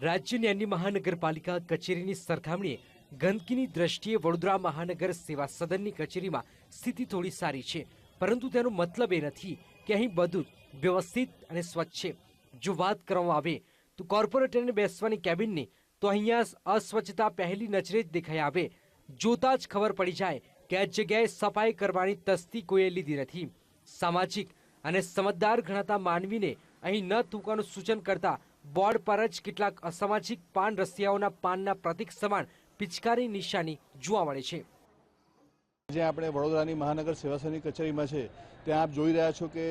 રાજ્યની અન્ય મહાનગરપાલિકા કચેરીની સરખામણીએ ગંદકીની દ્રષ્ટિએ વડોદરા મહાનગર સેવા સદનની કચેરીમાં સ્થિતિ થોડી સારી છે, પરંતુ તેનો મતલબ એ નથી કે અહીં બધું જ વ્યવસ્થિત અને સ્વચ્છ છે. જો વાત કરવામાં આવે તો કોર્પોરેટરને બેસવાની કેબિનની તો અહીંયા અસ્વચ્છતા પહેલી નજરે જ દેખાઈ આવે. જોતા જ ખબર પડી જાય કે આ જગ્યાએ સફાઈ કરવાની તસ્તી કોઈએ લીધી નથી. સામાજિક અને સમજદાર ગણાતા માનવીને અહીં ન થૂકવાનું સૂચન કરતા બોર્ડ પર જ કેટલાક અસામાજિક પાન રસિયાઓના પાનના પ્રતિક સમાન પિચકારી નિશાની જોવા મળે છે. જે આપણે વડોદરાની મહાનગર સેવા સદનની કચેરીમાં છે ત્યાં આપ જોઈ રહ્યા છો કે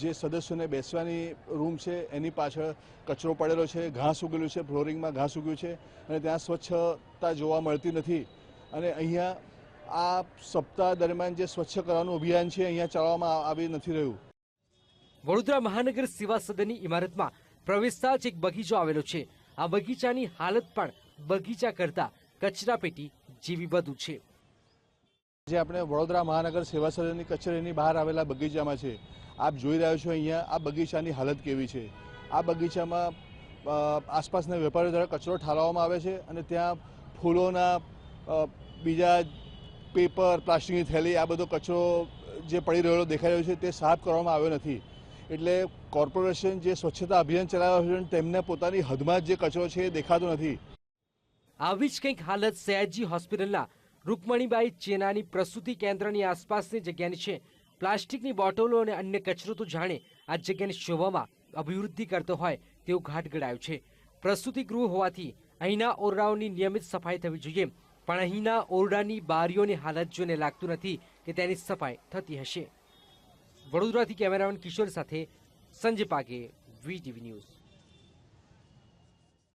જે સદસ્યોને બેસવાની રૂમ છે એની પાછળ કચરો પડેલો છે ઘાસ ઉગેલું છે ફ્લોરિંગમાં ઘાસ ઉગ્યું છે અને ત્યાં સ્વચ્છતા જોવા મળતી નથી. અને અહીંયા આ સપ્તાહ દરમિયાન જે સ્વચ્છ કરવાનું અભિયાન છે અહીંયા ચલાવવામાં આવી નથી રહ્યું. વડોદરા મહાનગર સેવા સદનની ઇમારતમાં પ્રવેશતા જ એક બગીચો આવેલો છે. આ બગીચાની હાલત પણ બગીચા કરતા કચરાપેટી જેવી વધુ છે. જે આપણે વડોદરા મહાનગર સેવા સદનની કચેરીની બહાર આવેલા બગીચામાં છે. આપ જોઈ રહ્યા છો અહીંયા આ બગીચાની હાલત કેવી છે. આ બગીચામાં આસપાસના વેપારીઓ દ્વારા કચરો ઠાલવવામાં આવે છે અને ત્યાં ફૂલોના બીજા પેપર, પ્લાસ્ટિકની થેલી, આ બધો કચરો જે પડી રહેલો દેખાઈ રહ્યો છે તે સાફ કરવામાં આવ્યો નથી. એટલે કોર્પોરેશન જે સ્વચ્છતા અભિયાન ચલાવ્યું છે તેમને પોતાની હદમાં જ કચરો છે એ દેખાતો નથી. આવી જ કંઈક હાલત સયાજી હોસ્પિટલના રૂકમણીબાઈ ચેનાની પ્રસૂતિ કેન્દ્રની આસપાસની જગ્યાની છે. પ્લાસ્ટિકની બોટલો અને અન્ય કચરો તો જાણે આ જગ્યાની શોભામાં અભિવૃદ્ધિ કરતો હોય તેવું ઘાટ ગળાયું છે. પ્રસૂતિ ગૃહ હોવાથી અહીંના ઓરડાઓની નિયમિત સફાઈ થવી જોઈએ. પણ અહીંના ઓરડાની બારીઓની હાલત જોઈને લાગતું નથી કે તેની સફાઈ થતી હશે. વડોદરાથી કેમેરામેન કિશોર સાથે સંજય પાગે વીટીવી ન્યૂઝ.